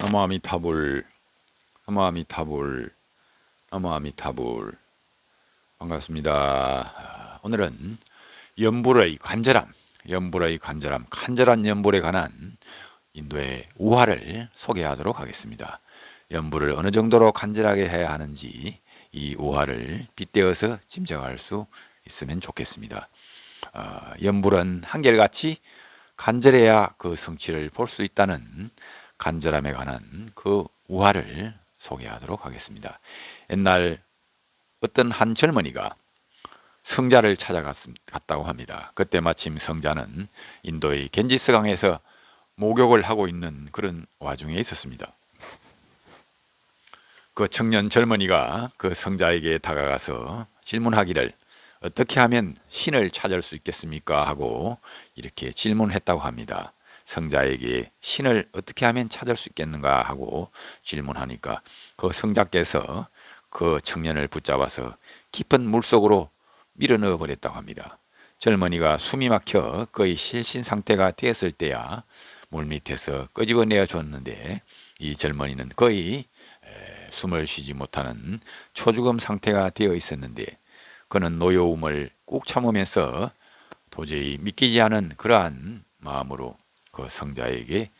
나무아미타불 나무아미타불 나무아미타불 반갑습니다. 아, 오늘은 연불의 관절함 연불의 관절함 간절한 연불에 관한 인도의 우화를 소개하도록 하겠습니다. 연불을 어느 정도로 간절하게 해야 하는지 이 우화를 빗대어서 짐작할 수 있으면 좋겠습니다. 아, 연불은 한결같이 간절해야 그 성취를 볼 수 있다는 간절함에 관한 그 우화를 소개하도록 하겠습니다. 옛날 어떤 한 젊은이가 성자를 찾아갔다고 합니다. 그때 마침 성자는 인도의 겐지스 강에서 목욕을 하고 있는 그런 와중에 있었습니다. 그 청년 젊은이가 그 성자에게 다가가서 질문하기를 어떻게 하면 신을 찾을 수 있겠습니까? 하고 이렇게 질문했다고 합니다. 성자에게 신을 어떻게 하면 찾을 수 있겠는가 하고 질문하니까 그 성자께서 그 청년을 붙잡아서 깊은 물속으로 밀어 넣어 버렸다고 합니다. 젊은이가 숨이 막혀 거의 실신 상태가 되었을 때야 물 밑에서 끄집어내어 줬는데 이 젊은이는 거의 숨을 쉬지 못하는 초죽음 상태가 되어 있었는데 그는 노여움을 꾹 참으면서 도저히 믿기지 않은 그러한 마음으로 그 성자에게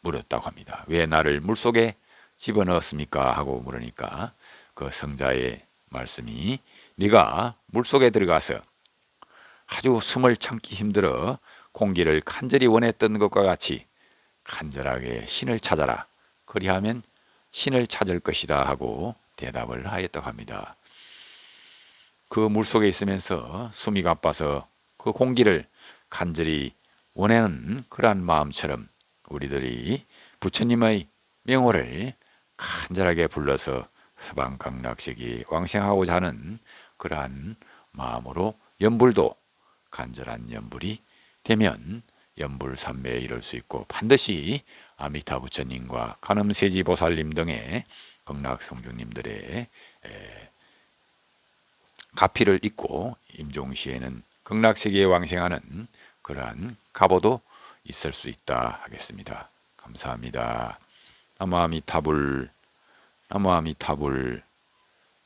물었다고 합니다. 왜 나를 물속에 집어넣었습니까? 하고 물으니까 그 성자의 말씀이 네가 물속에 들어가서 아주 숨을 참기 힘들어 공기를 간절히 원했던 것과 같이 간절하게 신을 찾아라. 그리하면 신을 찾을 것이다 하고 대답을 하였다고 합니다. 그 물속에 있으면서 숨이 가빠서 그 공기를 간절히 원하는 그러한 마음처럼 우리들이 부처님의 명호를 간절하게 불러서 서방 강락식이 왕생하고자 하는 그러한 마음으로 연불도 간절한 연불이 되면 연불 삼매에 이를 수 있고 반드시 아미타 부처님과 간음세지 보살님 등의 극락 성주님들의 가피를 잇고 임종시에는 극락세계에 왕생하는 그러한 가보도 있을 수 있다 하겠습니다. 감사합니다. 나무아미타불 나무아미타불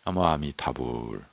나무아미타불